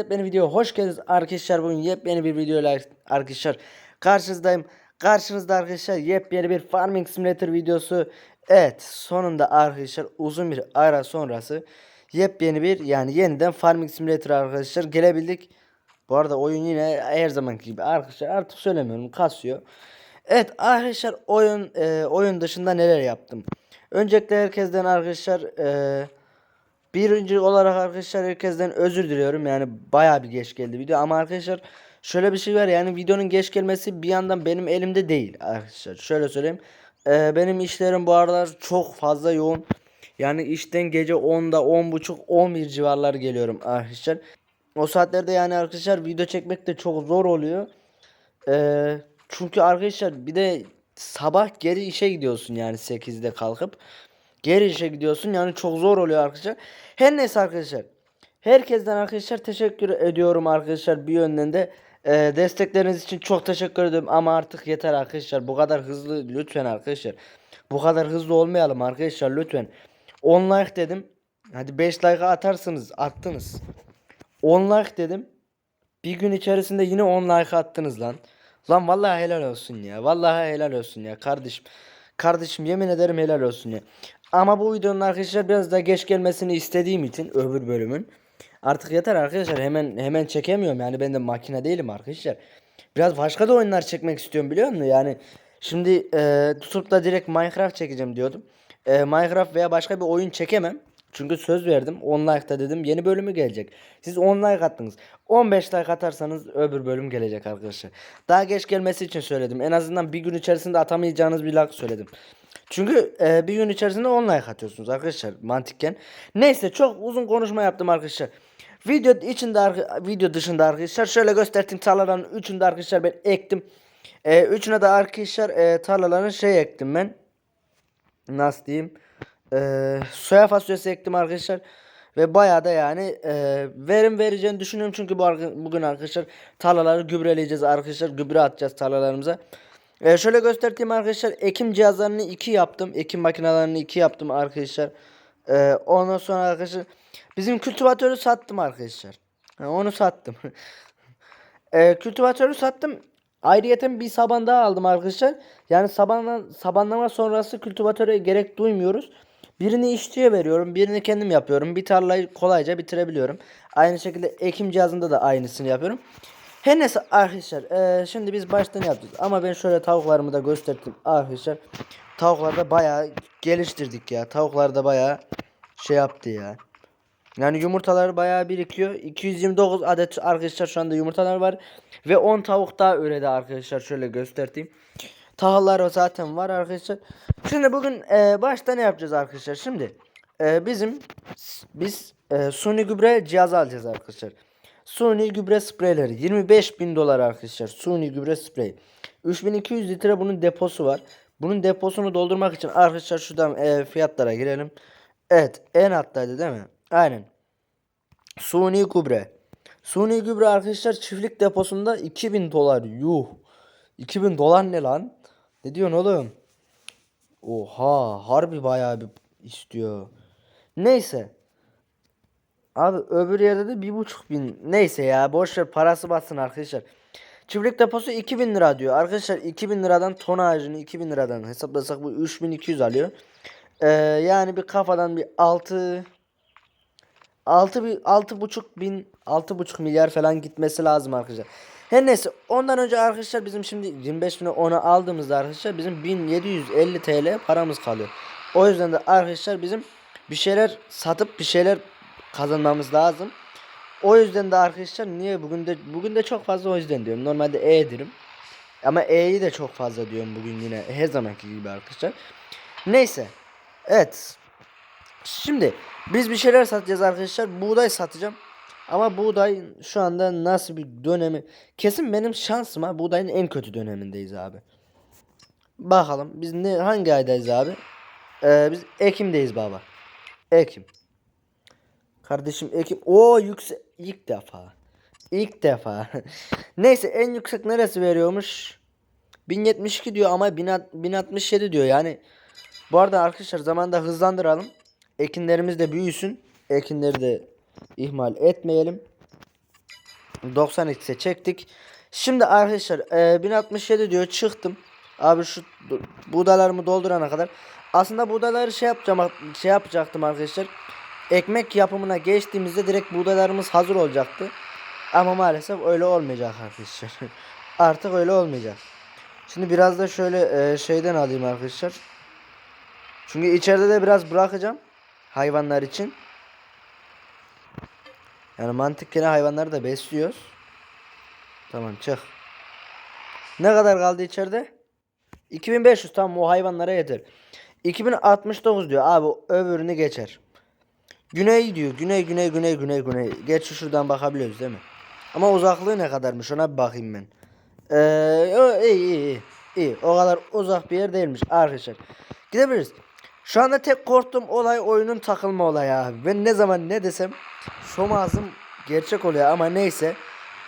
yepyeni video hoş geldiniz arkadaşlar. Bugün yepyeni bir videoyla arkadaşlar karşınızdayım. Karşınızda arkadaşlar yepyeni bir Farming Simulator videosu. Evet sonunda arkadaşlar uzun bir ara sonrası yepyeni bir yani yeniden Farming Simulator arkadaşlar gelebildik. Bu arada oyun yine her zamanki gibi arkadaşlar artık söylemiyorum kasıyor. Evet arkadaşlar oyun e, oyun dışında neler yaptım. Öncelikle herkesten arkadaşlar e, Birinci olarak arkadaşlar herkesten özür diliyorum. Yani bayağı bir geç geldi video ama arkadaşlar şöyle bir şey var yani videonun geç gelmesi bir yandan benim elimde değil arkadaşlar. Şöyle söyleyeyim. Ee, benim işlerim bu aralar çok fazla yoğun. Yani işten gece 10'da 10.30 11 civarları geliyorum arkadaşlar. O saatlerde yani arkadaşlar video çekmek de çok zor oluyor. Ee, çünkü arkadaşlar bir de sabah geri işe gidiyorsun yani 8'de kalkıp. Geri işe gidiyorsun yani çok zor oluyor arkadaşlar. Her neyse arkadaşlar. Herkesten arkadaşlar teşekkür ediyorum arkadaşlar bir yönden de. Ee, destekleriniz için çok teşekkür ediyorum ama artık yeter arkadaşlar. Bu kadar hızlı lütfen arkadaşlar. Bu kadar hızlı olmayalım arkadaşlar lütfen. 10 like dedim. Hadi 5 like atarsınız. Attınız. 10 like dedim. Bir gün içerisinde yine 10 like attınız lan. Lan vallahi helal olsun ya. Vallahi helal olsun ya kardeşim. Kardeşim yemin ederim helal olsun ya. Ama bu videonun arkadaşlar biraz daha geç gelmesini istediğim için öbür bölümün. Artık yeter arkadaşlar hemen hemen çekemiyorum yani ben de makine değilim arkadaşlar. Biraz başka da oyunlar çekmek istiyorum biliyor musun? Yani şimdi e, tutup da direkt Minecraft çekeceğim diyordum. E, Minecraft veya başka bir oyun çekemem. Çünkü söz verdim 10 like'da dedim yeni bölümü gelecek. Siz 10 like attınız. 15 like atarsanız öbür bölüm gelecek arkadaşlar. Daha geç gelmesi için söyledim. En azından bir gün içerisinde atamayacağınız bir like söyledim. Çünkü e, bir gün içerisinde 10 like atıyorsunuz arkadaşlar mantıken. Neyse çok uzun konuşma yaptım arkadaşlar. Video içinde video dışında arkadaşlar şöyle gösterdim tarlaların üçünde arkadaşlar ben ektim. E, üçüne de arkadaşlar e, tarlaların şey ektim ben. Nasıl diyeyim? E, soya fasulyesi ektim arkadaşlar. Ve bayağı da yani e, verim vereceğini düşünüyorum çünkü bu bugün arkadaşlar tarlaları gübreleyeceğiz arkadaşlar gübre atacağız tarlalarımıza. E, şöyle göstereyim arkadaşlar ekim cihazlarını iki yaptım ekim makinelerini iki yaptım arkadaşlar. E, ondan sonra arkadaşlar bizim kültivatörü sattım arkadaşlar. Ha, onu sattım. e, kültivatörü sattım. Ayrıyeten bir saban daha aldım arkadaşlar. Yani sabanla, sabanlama sonrası kültivatöre gerek duymuyoruz. Birini işçiye veriyorum. Birini kendim yapıyorum. Bir tarlayı kolayca bitirebiliyorum. Aynı şekilde ekim cihazında da aynısını yapıyorum. Her neyse arkadaşlar. eee, şimdi biz baştan yapacağız. Ama ben şöyle tavuklarımı da gösterdim arkadaşlar. Tavuklarda bayağı geliştirdik ya. Tavuklarda bayağı şey yaptı ya. Yani yumurtalar bayağı birikiyor. 229 adet arkadaşlar şu anda yumurtalar var. Ve 10 tavuk daha üredi arkadaşlar. Şöyle göstereyim. Tahıllar zaten var arkadaşlar. Şimdi bugün e, başta ne yapacağız arkadaşlar? Şimdi e, bizim biz e, suni gübre cihazı alacağız arkadaşlar. Suni gübre spreyleri 25 bin dolar arkadaşlar. Suni gübre sprey. 3200 litre bunun deposu var. Bunun deposunu doldurmak için arkadaşlar şuradan e, fiyatlara girelim. Evet en alttaydı değil mi? Aynen. Suni gübre. Suni gübre arkadaşlar çiftlik deposunda 2000 dolar. Yuh. 2000 dolar ne lan? Ne diyorsun oğlum? Oha harbi bayağı bir istiyor. Neyse. Abi öbür yerde de bir buçuk bin. Neyse ya boş ver parası batsın arkadaşlar. Çiftlik deposu 2000 lira diyor. Arkadaşlar 2000 liradan tonajını 2000 liradan hesaplasak bu 3200 alıyor. Ee, yani bir kafadan bir 6 6 bir altı buçuk bin altı buçuk milyar falan gitmesi lazım arkadaşlar. Her neyse ondan önce arkadaşlar bizim şimdi 25 bine onu aldığımızda arkadaşlar bizim 1750 TL paramız kalıyor. O yüzden de arkadaşlar bizim bir şeyler satıp bir şeyler kazanmamız lazım. O yüzden de arkadaşlar niye bugün de bugün de çok fazla o yüzden diyorum. Normalde E derim. Ama E'yi de çok fazla diyorum bugün yine her zamanki gibi arkadaşlar. Neyse. Evet. Şimdi biz bir şeyler satacağız arkadaşlar. Buğday satacağım. Ama buğday şu anda nasıl bir dönemi? Kesin benim şansıma buğdayın en kötü dönemindeyiz abi. Bakalım biz ne hangi aydayız abi? Ee, biz Ekim'deyiz baba. Ekim. Kardeşim Ekim. O yüksek ilk defa. İlk defa. Neyse en yüksek neresi veriyormuş? 1072 diyor ama 1067 diyor yani. Bu arada arkadaşlar zamanda hızlandıralım. Ekinlerimiz de büyüsün. Ekinleri de ihmal etmeyelim. 90x'e çektik. Şimdi arkadaşlar e, 1067 diyor çıktım. Abi şu buğdalarımı doldurana kadar. Aslında buğdaları şey yapacağım şey yapacaktım arkadaşlar. Ekmek yapımına geçtiğimizde direkt buğdalarımız hazır olacaktı. Ama maalesef öyle olmayacak arkadaşlar. Artık öyle olmayacak. Şimdi biraz da şöyle e, şeyden alayım arkadaşlar. Çünkü içeride de biraz bırakacağım. Hayvanlar için. Yani mantıken hayvanları da besliyoruz. Tamam çık. Ne kadar kaldı içeride? 2500 tamam o hayvanlara yeter. 2069 diyor abi öbürünü geçer. Güney diyor. Güney güney güney güney güney. Geç şuradan bakabiliyoruz değil mi? Ama uzaklığı ne kadarmış ona bir bakayım ben. Ee, iyi iyi iyi. İyi. O kadar uzak bir yer değilmiş arkadaşlar. Gidebiliriz. Şu anda tek korktuğum olay oyunun takılma olayı abi. Ben ne zaman ne desem şom ağzım gerçek oluyor ama neyse.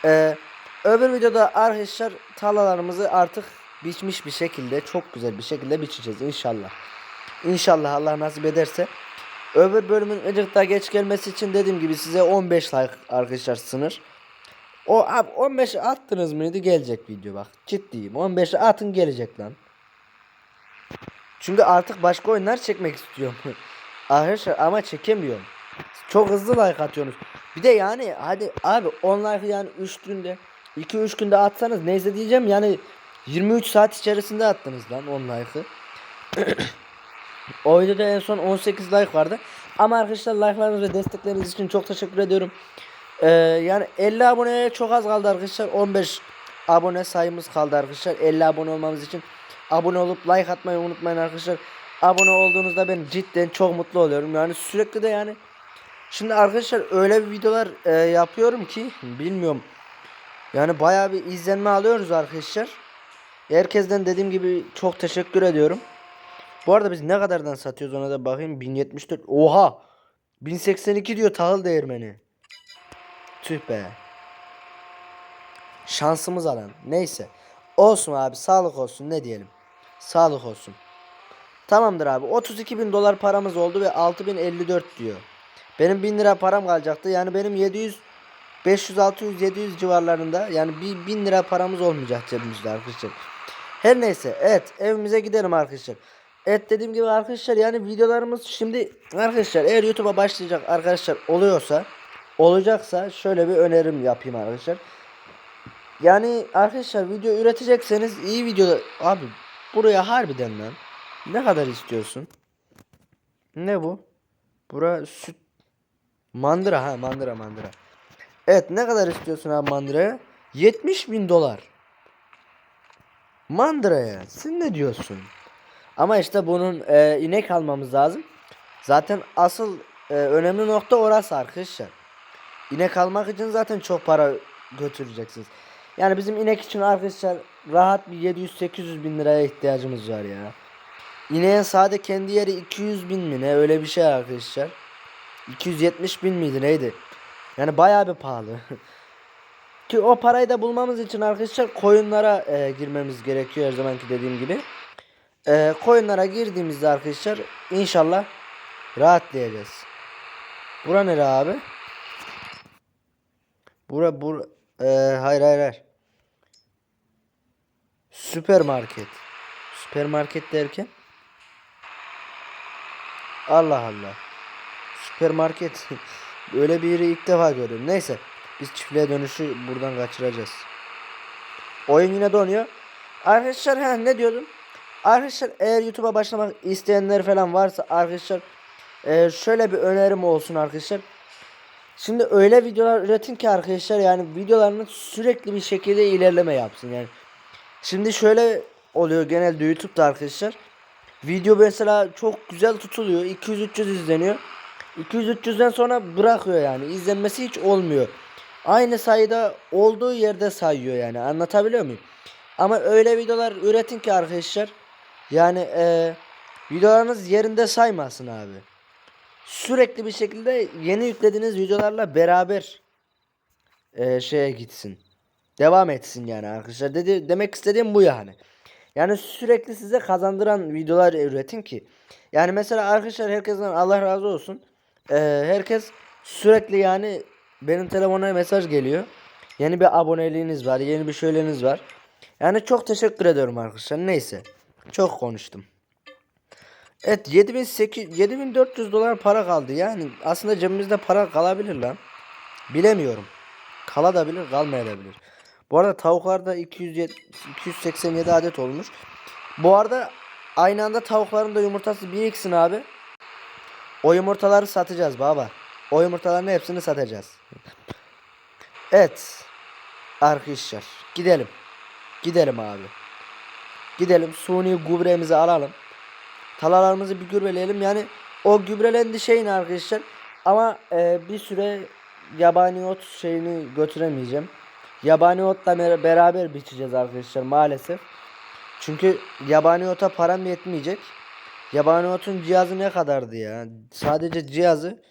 Ee, öbür videoda arkadaşlar tarlalarımızı artık biçmiş bir şekilde çok güzel bir şekilde biçeceğiz inşallah. İnşallah Allah nasip ederse. Öbür bölümün azıcık daha geç gelmesi için dediğim gibi size 15 like arkadaşlar sınır. O abi 15'e attınız mıydı gelecek video bak. Ciddiyim. 15'e atın gelecek lan. Çünkü artık başka oyunlar çekmek istiyorum. Arkadaşlar ama çekemiyorum. Çok hızlı like atıyorsunuz. Bir de yani hadi abi 10 like yani 3 günde 2-3 günde atsanız neyse diyeceğim yani 23 saat içerisinde attınız lan 10 like'ı. O videoda en son 18 like vardı. Ama arkadaşlar like'larınız ve destekleriniz için çok teşekkür ediyorum. Ee, yani 50 aboneye çok az kaldı arkadaşlar. 15 abone sayımız kaldı arkadaşlar. 50 abone olmamız için abone olup like atmayı unutmayın arkadaşlar. Abone olduğunuzda ben cidden çok mutlu oluyorum. Yani sürekli de yani Şimdi arkadaşlar öyle bir videolar e, yapıyorum ki bilmiyorum. Yani bayağı bir izlenme alıyoruz arkadaşlar. Herkesten dediğim gibi çok teşekkür ediyorum. Bu arada biz ne kadardan satıyoruz ona da bakayım. 1074. Oha! 1082 diyor tahıl değirmeni. Tüh be. Şansımız alan. Neyse. Olsun abi sağlık olsun ne diyelim. Sağlık olsun. Tamamdır abi. 32 bin dolar paramız oldu ve 6054 diyor. Benim 1000 lira param kalacaktı. Yani benim 700 500 600 700 civarlarında yani bir 1000 lira paramız olmayacak cebimizde arkadaşlar. Her neyse evet evimize gidelim arkadaşlar. Evet dediğim gibi arkadaşlar yani videolarımız şimdi arkadaşlar eğer YouTube'a başlayacak arkadaşlar oluyorsa olacaksa şöyle bir önerim yapayım arkadaşlar. Yani arkadaşlar video üretecekseniz iyi video abi buraya harbiden lan ne kadar istiyorsun? Ne bu? Bura süt mandıra ha mandıra mandıra. Evet ne kadar istiyorsun abi mandıraya? 70 bin dolar. Mandıraya sen ne diyorsun? Ama işte bunun e, inek almamız lazım. Zaten asıl e, önemli nokta orası arkadaşlar. İnek almak için zaten çok para götüreceksiniz. Yani bizim inek için arkadaşlar rahat bir 700-800 bin liraya ihtiyacımız var ya. İneğin sade kendi yeri 200 bin mi ne öyle bir şey arkadaşlar. 270 bin miydi neydi? Yani bayağı bir pahalı. Ki o parayı da bulmamız için arkadaşlar koyunlara e, girmemiz gerekiyor her zamanki dediğim gibi. E, koyunlara girdiğimizde arkadaşlar inşallah rahatlayacağız. Bura nere abi? Bura bura e, hayır hayır hayır. Süpermarket. Süpermarket derken Allah Allah. Süpermarket. Öyle bir yeri ilk defa görüyorum. Neyse. Biz çiftliğe dönüşü buradan kaçıracağız. Oyun yine donuyor. Arkadaşlar ha, ne diyordum? Arkadaşlar eğer YouTube'a başlamak isteyenler falan varsa arkadaşlar e, şöyle bir önerim olsun arkadaşlar. Şimdi öyle videolar üretin ki arkadaşlar yani videolarını sürekli bir şekilde ilerleme yapsın yani. Şimdi şöyle oluyor genelde YouTube'da arkadaşlar. Video mesela çok güzel tutuluyor. 200-300 izleniyor. 200-300'den sonra bırakıyor yani. İzlenmesi hiç olmuyor. Aynı sayıda olduğu yerde sayıyor yani. Anlatabiliyor muyum? Ama öyle videolar üretin ki arkadaşlar. Yani e, videolarınız yerinde saymasın abi. Sürekli bir şekilde yeni yüklediğiniz videolarla beraber e, şeye gitsin. Devam etsin yani arkadaşlar. Dedi, demek istediğim bu yani. Yani sürekli size kazandıran videolar üretin ki. Yani mesela arkadaşlar herkesten Allah razı olsun. Ee, herkes sürekli yani benim telefona mesaj geliyor. Yeni bir aboneliğiniz var. Yeni bir şöyleniz var. Yani çok teşekkür ediyorum arkadaşlar. Neyse. Çok konuştum. Evet 7800 7400 dolar para kaldı. Yani aslında cebimizde para kalabilir lan. Bilemiyorum. Kalabilir, kalmayabilir. Bu arada tavuklarda 207 287 adet olmuş. Bu arada aynı anda tavukların da yumurtası bir iksin abi. O yumurtaları satacağız baba. O yumurtaların hepsini satacağız. Evet. Arkadaşlar gidelim. Gidelim abi. Gidelim suni gübremizi alalım. Talalarımızı bir gübreleyelim. Yani o gübrelendi şeyin arkadaşlar. Ama e, bir süre yabani ot şeyini götüremeyeceğim. Yabani otla bera- beraber biçeceğiz arkadaşlar maalesef. Çünkü yabani ota param yetmeyecek. Yabani otun cihazı ne kadardı ya? Sadece cihazı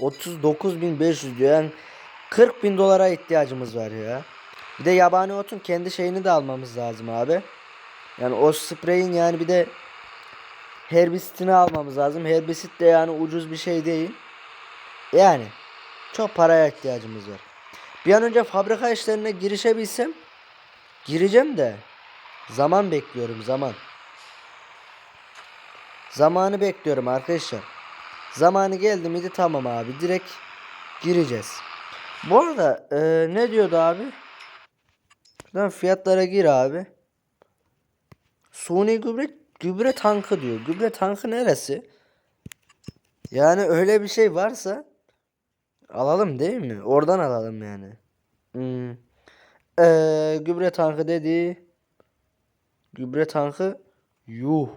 39.500 diyor. Yani 40.000 dolara ihtiyacımız var ya. Bir de yabani otun kendi şeyini de almamız lazım abi. Yani o spreyin yani bir de herbisitini almamız lazım. Herbisit de yani ucuz bir şey değil. Yani çok paraya ihtiyacımız var. Bir an önce fabrika işlerine girişebilsem gireceğim de zaman bekliyorum zaman. Zamanı bekliyorum arkadaşlar. Zamanı geldi miydi tamam abi direkt gireceğiz. Bu arada e, ne diyordu abi? Şuradan fiyatlara gir abi. Suni gübre gübre tankı diyor. Gübre tankı neresi? Yani öyle bir şey varsa alalım değil mi? Oradan alalım yani. Hmm. Ee, gübre tankı dedi. Gübre tankı yuh.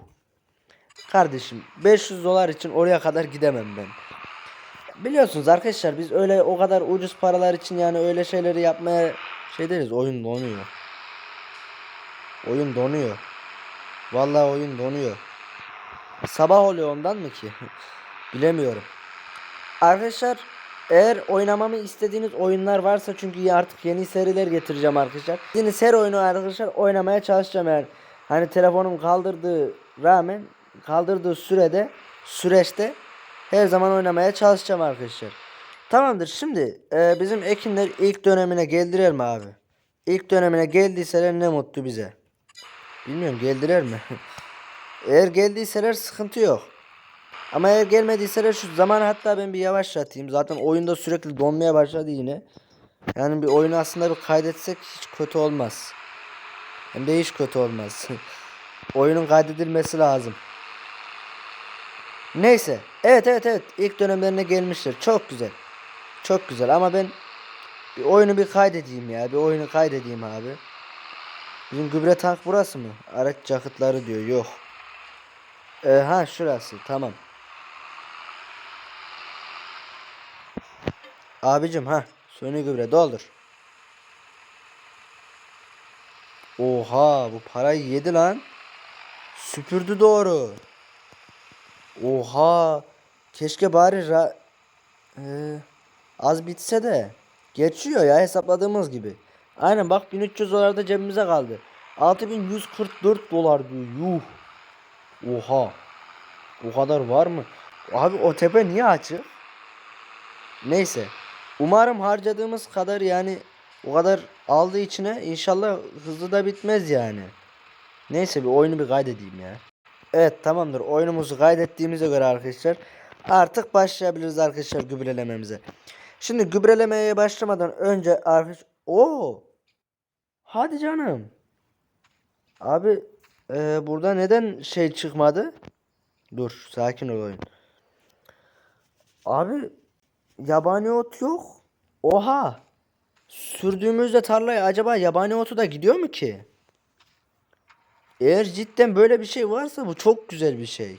Kardeşim 500 dolar için oraya kadar gidemem ben. Biliyorsunuz arkadaşlar biz öyle o kadar ucuz paralar için yani öyle şeyleri yapmaya şey deriz oyun donuyor. Oyun donuyor. Vallahi oyun donuyor. Sabah oluyor ondan mı ki? Bilemiyorum. Arkadaşlar eğer oynamamı istediğiniz oyunlar varsa çünkü artık yeni seriler getireceğim arkadaşlar. Yeni seri oyunu arkadaşlar oynamaya çalışacağım eğer. Hani telefonum kaldırdığı rağmen kaldırdığı sürede süreçte her zaman oynamaya çalışacağım arkadaşlar. Tamamdır şimdi e, bizim Ekinler ilk dönemine geldiler mi abi? İlk dönemine geldiyseler ne mutlu bize. Bilmiyorum geldiler mi? eğer geldiyseler sıkıntı yok. Ama eğer gelmediyseler şu zaman hatta ben bir yavaşlatayım. Zaten oyunda sürekli donmaya başladı yine. Yani bir oyunu aslında bir kaydetsek hiç kötü olmaz. Hem de hiç kötü olmaz. Oyunun kaydedilmesi lazım. Neyse. Evet evet evet. İlk dönemlerine gelmiştir. Çok güzel. Çok güzel ama ben bir oyunu bir kaydedeyim ya. Bir oyunu kaydedeyim abi. Bizim gübre tank burası mı? Araç yakıtları diyor. Yok. Ee, ha şurası. Tamam. Abicim ha. Suni gübre doldur. Oha bu parayı yedi lan. Süpürdü doğru. Oha. Keşke bari ra Ee, az bitse de. Geçiyor ya hesapladığımız gibi. Aynen bak 1300 dolar da cebimize kaldı. 6144 dolar diyor. Yuh. Oha. O kadar var mı? Abi o tepe niye açık? Neyse. Umarım harcadığımız kadar yani o kadar aldığı içine inşallah hızlı da bitmez yani. Neyse bir oyunu bir kaydedeyim ya. Evet tamamdır. Oyunumuzu kaydettiğimize göre arkadaşlar artık başlayabiliriz arkadaşlar gübrelememize. Şimdi gübrelemeye başlamadan önce arkadaş o Hadi canım. Abi e, burada neden şey çıkmadı? Dur sakin ol oyun. Abi yabani ot yok. Oha. Sürdüğümüzde tarlaya acaba yabani otu da gidiyor mu ki? Eğer cidden böyle bir şey varsa bu çok güzel bir şey.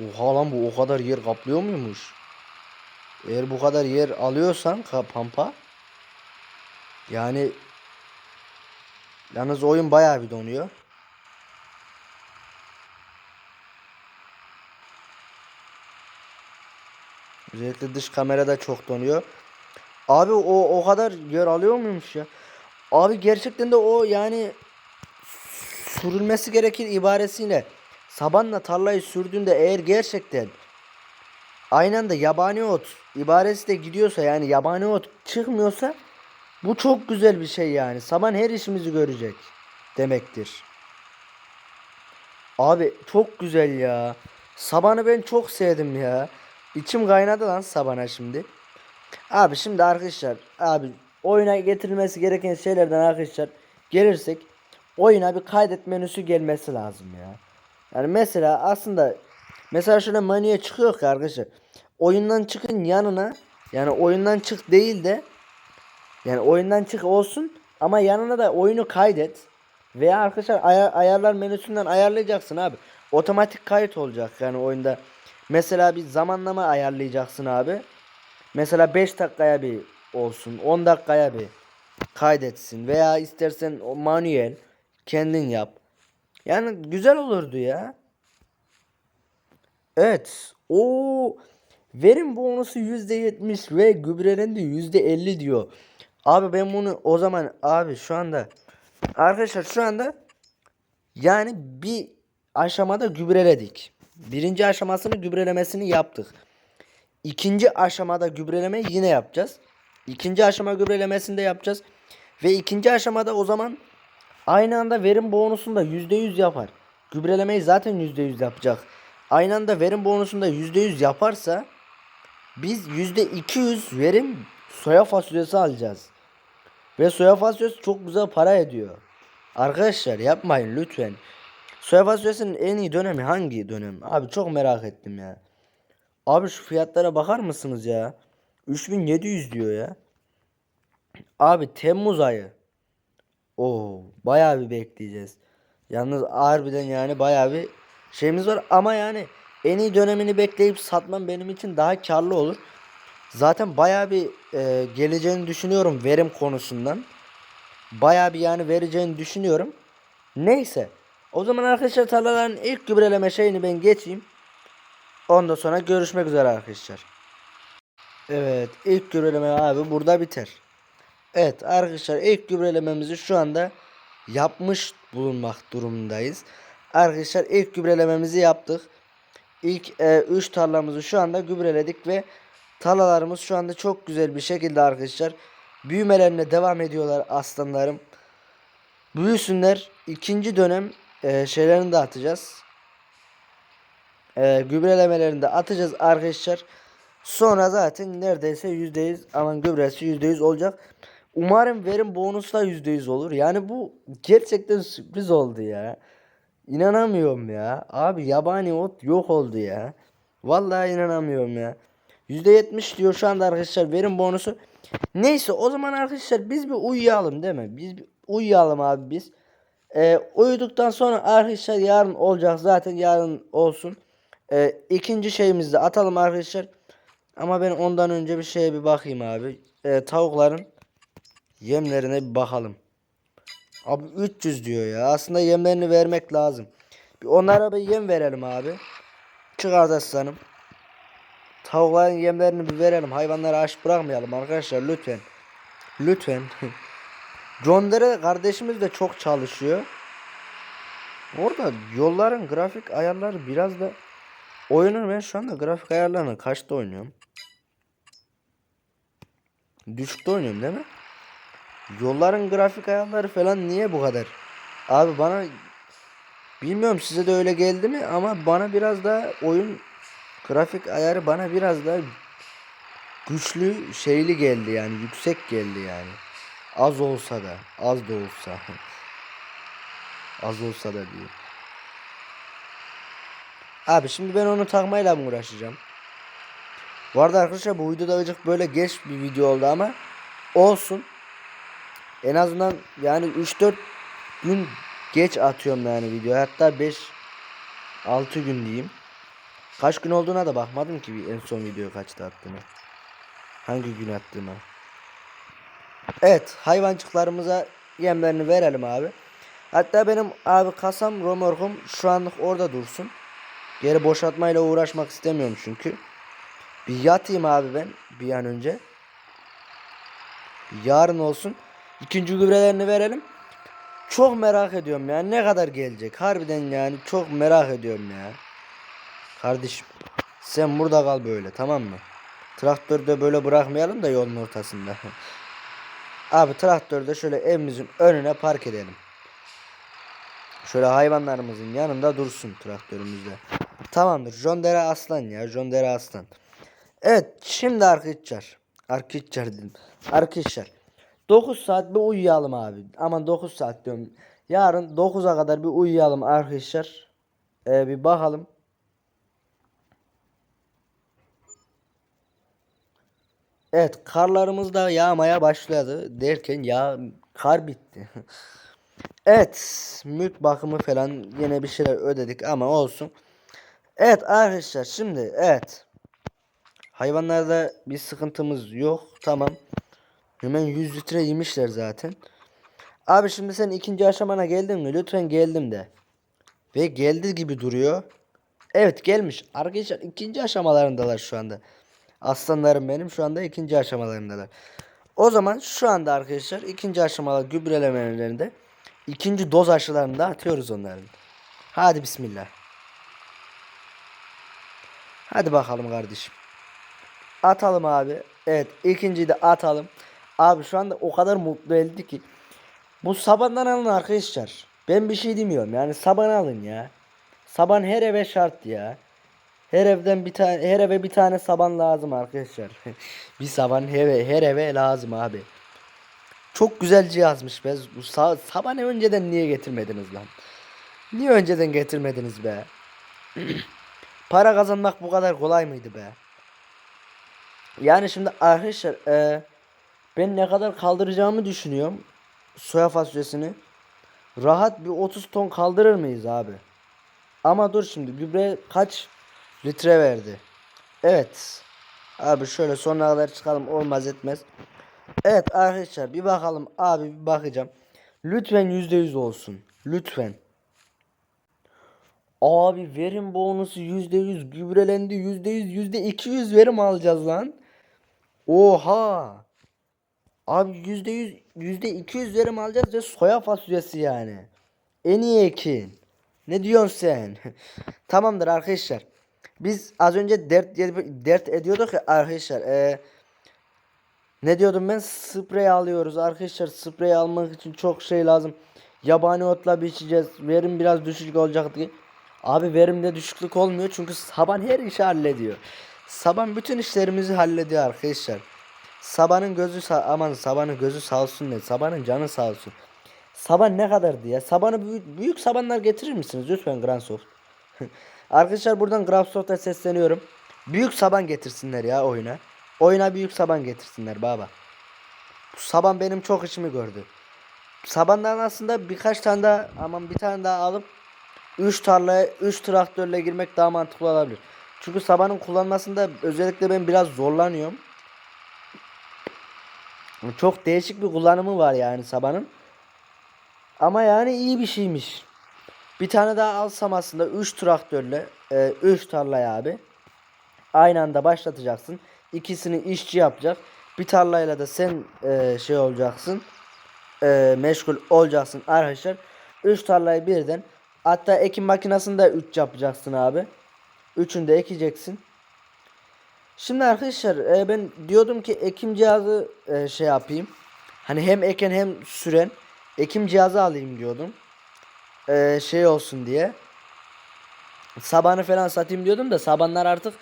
Oha lan bu o kadar yer kaplıyor muymuş? Eğer bu kadar yer alıyorsan pampa yani yalnız oyun bayağı bir donuyor. Özellikle dış kamerada çok donuyor. Abi o o kadar yer alıyor muymuş ya? Abi gerçekten de o yani sürülmesi gerekir ibaresiyle sabanla tarlayı sürdüğünde eğer gerçekten aynı anda yabani ot ibaresi de gidiyorsa yani yabani ot çıkmıyorsa Bu çok güzel bir şey yani. Saban her işimizi görecek demektir. Abi çok güzel ya. Sabanı ben çok sevdim ya. İçim kaynadı lan sabana şimdi. Abi şimdi arkadaşlar abi oyuna getirilmesi gereken şeylerden arkadaşlar gelirsek oyuna bir kaydet menüsü gelmesi lazım ya. Yani mesela aslında mesela şöyle menüye çıkıyor ki arkadaşlar. Oyundan çıkın yanına yani oyundan çık değil de yani oyundan çık olsun ama yanına da oyunu kaydet. Veya arkadaşlar ayar, ayarlar menüsünden ayarlayacaksın abi. Otomatik kayıt olacak yani oyunda. Mesela bir zamanlama ayarlayacaksın abi. Mesela 5 dakikaya bir olsun, 10 dakikaya bir kaydetsin veya istersen o manuel kendin yap. Yani güzel olurdu ya. Evet. O verim bonusu %70 ve gübrelendi %50 diyor. Abi ben bunu o zaman abi şu anda arkadaşlar şu anda yani bir aşamada gübreledik. Birinci aşamasını gübrelemesini yaptık. İkinci aşamada gübreleme yine yapacağız. İkinci aşama gübrelemesini de yapacağız. Ve ikinci aşamada o zaman aynı anda verim bonusunu da %100 yapar. Gübrelemeyi zaten %100 yapacak. Aynı anda verim bonusunu da %100 yaparsa biz %200 verim soya fasulyesi alacağız. Ve soya fasulyesi çok güzel para ediyor. Arkadaşlar yapmayın lütfen. Soya fasulyesinin en iyi dönemi hangi dönem? Abi çok merak ettim ya. Abi şu fiyatlara bakar mısınız ya? 3700 diyor ya. Abi Temmuz ayı. Oo, bayağı bir bekleyeceğiz. Yalnız harbiden yani bayağı bir şeyimiz var ama yani en iyi dönemini bekleyip satmam benim için daha karlı olur. Zaten bayağı bir e, geleceğini düşünüyorum verim konusundan. Bayağı bir yani vereceğini düşünüyorum. Neyse. O zaman arkadaşlar tarlaların ilk gübreleme şeyini ben geçeyim. Ondan sonra görüşmek üzere arkadaşlar. Evet ilk gübreleme abi burada biter. Evet arkadaşlar ilk gübrelememizi şu anda yapmış bulunmak durumundayız. Arkadaşlar ilk gübrelememizi yaptık. İlk 3 tarlamızı şu anda gübreledik ve tarlalarımız şu anda çok güzel bir şekilde arkadaşlar büyümelerine devam ediyorlar aslanlarım. Büyüsünler. İkinci dönem e, şeylerini de atacağız. E, gübrelemelerini de atacağız arkadaşlar. Sonra zaten neredeyse %100 aman gübresi %100 olacak. Umarım verim bonusu da %100 olur. Yani bu gerçekten sürpriz oldu ya. İnanamıyorum ya. Abi yabani ot yok oldu ya. Vallahi inanamıyorum ya. %70 diyor şu anda arkadaşlar verim bonusu. Neyse o zaman arkadaşlar biz bir uyuyalım değil mi? Biz bir uyuyalım abi biz. Ee, uyuduktan sonra arkadaşlar yarın olacak zaten yarın olsun. Ee, ikinci şeyimizi de atalım arkadaşlar. Ama ben ondan önce bir şeye bir bakayım abi. Ee, tavukların yemlerine bir bakalım. Abi 300 diyor ya. Aslında yemlerini vermek lazım. Bir onlara bir yem verelim abi. Çıkart aslanım. Tavukların yemlerini bir verelim. Hayvanları aç bırakmayalım arkadaşlar lütfen. Lütfen. John kardeşimiz de çok çalışıyor. Orada yolların grafik ayarları biraz da oyunun ben şu anda grafik ayarlarını kaçta oynuyorum? Düşükte oynuyorum değil mi? Yolların grafik ayarları falan niye bu kadar? Abi bana bilmiyorum size de öyle geldi mi ama bana biraz da oyun grafik ayarı bana biraz da güçlü şeyli geldi yani yüksek geldi yani. Az olsa da az da olsa az olsa da diyor. Abi şimdi ben onu takmayla mı uğraşacağım? Bu arada arkadaşlar bu videoda azıcık böyle geç bir video oldu ama olsun. En azından yani 3-4 gün geç atıyorum yani video. Hatta 5 6 gün diyeyim. Kaç gün olduğuna da bakmadım ki en son video kaçta attığıma. Hangi gün attığıma. Evet hayvancıklarımıza yemlerini verelim abi. Hatta benim abi kasam romorkum şu anlık orada dursun. Geri boşaltmayla uğraşmak istemiyorum çünkü. Bir yatayım abi ben bir an önce. Yarın olsun. İkinci gübrelerini verelim. Çok merak ediyorum ya. Ne kadar gelecek? Harbiden yani çok merak ediyorum ya. Kardeşim sen burada kal böyle tamam mı? Traktörü de böyle bırakmayalım da yolun ortasında. Abi traktörü de şöyle evimizin önüne park edelim. Şöyle hayvanlarımızın yanında dursun traktörümüzde. Tamamdır. John Deere aslan ya. John Deere aslan. Evet şimdi arkadaşlar. Arkadaşlar dedim. Arkadaşlar. 9 saat bir uyuyalım abi. Aman 9 saat diyorum. Yarın 9'a kadar bir uyuyalım arkadaşlar. Ee, bir bakalım. Evet karlarımız da yağmaya başladı derken ya kar bitti. evet mülk bakımı falan yine bir şeyler ödedik ama olsun. Evet arkadaşlar şimdi evet. Hayvanlarda bir sıkıntımız yok tamam. Hemen 100 litre yemişler zaten. Abi şimdi sen ikinci aşamana geldin mi? Lütfen geldim de. Ve geldi gibi duruyor. Evet gelmiş. Arkadaşlar ikinci aşamalarındalar şu anda. Aslanlarım benim şu anda ikinci aşamalarındalar. O zaman şu anda arkadaşlar ikinci aşamalar gübrelemelerinde ikinci doz aşılarını da atıyoruz onların. Hadi bismillah. Hadi bakalım kardeşim. Atalım abi. Evet ikinciyi de atalım. Abi şu anda o kadar mutlu edildi ki. Bu sabandan alın arkadaşlar. Ben bir şey demiyorum yani saban alın ya. Saban her eve şart ya. Her evden bir tane her eve bir tane saban lazım arkadaşlar. bir saban her eve, her eve lazım abi. Çok güzel cihazmış be. Bu sa sabanı önceden niye getirmediniz lan? Niye önceden getirmediniz be? Para kazanmak bu kadar kolay mıydı be? Yani şimdi arkadaşlar e, ben ne kadar kaldıracağımı düşünüyorum. Soya fasulyesini. Rahat bir 30 ton kaldırır mıyız abi? Ama dur şimdi gübre kaç litre verdi? Evet. Abi şöyle sonuna kadar çıkalım olmaz etmez. Evet arkadaşlar bir bakalım abi bir bakacağım. Lütfen %100 olsun. Lütfen. Abi verim bonusu %100 gübrelendi %100 %200 verim alacağız lan. Oha. Abi %100 %200 verim alacağız ve soya fasulyesi yani. En iyi ekin. Ne diyorsun sen? Tamamdır arkadaşlar. Biz az önce dert dert ediyorduk ya arkadaşlar. Ee, ne diyordum ben? Sprey alıyoruz arkadaşlar. Sprey almak için çok şey lazım. Yabani otla biçeceğiz. Verim biraz düşük olacak diye. Abi verimde düşüklük olmuyor çünkü saban her işi hallediyor. Saban bütün işlerimizi hallediyor arkadaşlar. Sabanın gözü sağ aman sabanın gözü sağ olsun ne? Sabanın canı sağ olsun. Saban ne kadardı ya? Sabanı büyük, büyük sabanlar getirir misiniz lütfen Grandsoft? Arkadaşlar buradan Grandsoft'a sesleniyorum. Büyük saban getirsinler ya oyuna. Oyuna büyük saban getirsinler baba. Bu saban benim çok işimi gördü. Sabandan aslında birkaç tane daha aman bir tane daha alıp 3 tarlaya 3 traktörle girmek daha mantıklı olabilir. Çünkü sabanın kullanmasında özellikle ben biraz zorlanıyorum. Çok değişik bir kullanımı var yani sabanın. Ama yani iyi bir şeymiş. Bir tane daha alsam aslında 3 traktörle 3 e, tarlaya abi. Aynı anda başlatacaksın. İkisini işçi yapacak. Bir tarlayla da sen e, şey olacaksın. E, meşgul olacaksın arkadaşlar. 3 tarlayı birden hatta ekim makinesini de 3 yapacaksın abi. Üçünü de ekeceksin. Şimdi arkadaşlar e, ben diyordum ki ekim cihazı e, şey yapayım. Hani hem eken hem süren ekim cihazı alayım diyordum. E, şey olsun diye. Sabanı falan satayım diyordum da sabanlar artık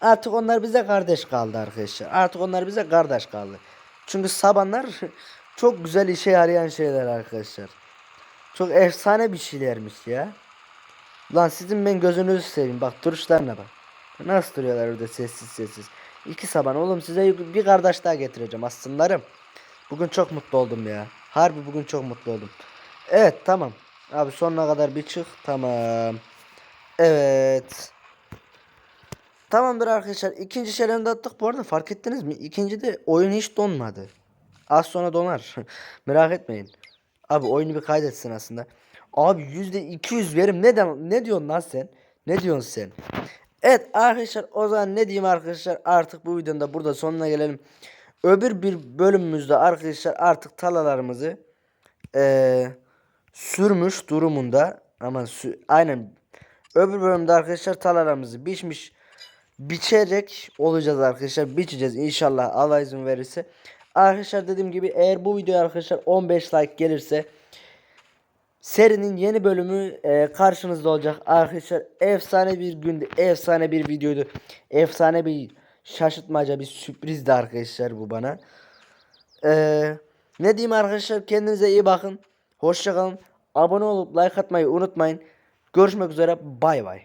artık onlar bize kardeş kaldı arkadaşlar. Artık onlar bize kardeş kaldı. Çünkü sabanlar çok güzel işe yarayan şeyler arkadaşlar. Çok efsane bir şeylermiş ya. Lan sizin ben gözünüzü seveyim. Bak duruşlarına bak. Nasıl duruyorlar orada sessiz sessiz. İki saban oğlum size bir kardeş daha getireceğim aslanlarım. Bugün çok mutlu oldum ya. Harbi bugün çok mutlu oldum. Evet tamam. Abi sonuna kadar bir çık. Tamam. Evet. Tamamdır arkadaşlar. İkinci şeylerini de attık. Bu arada fark ettiniz mi? İkinci de oyun hiç donmadı. Az sonra donar. Merak etmeyin. Abi oyunu bir kaydetsin aslında. Abi %200 verim ne, ne diyorsun lan sen? Ne diyorsun sen? Evet arkadaşlar o zaman ne diyeyim arkadaşlar artık bu videonun da burada sonuna gelelim. Öbür bir bölümümüzde arkadaşlar artık talalarımızı ee, sürmüş durumunda ama sü aynen öbür bölümde arkadaşlar talalarımızı biçmiş biçerek olacağız arkadaşlar biçeceğiz inşallah Allah izin verirse. Arkadaşlar dediğim gibi eğer bu video arkadaşlar 15 like gelirse serinin yeni bölümü e, karşınızda olacak. Arkadaşlar efsane bir gündü. Efsane bir videoydu. Efsane bir şaşırtmaca bir sürprizdi arkadaşlar bu bana. Ee, ne diyeyim arkadaşlar kendinize iyi bakın. Hoşçakalın. Abone olup like atmayı unutmayın. Görüşmek üzere. Bay bay.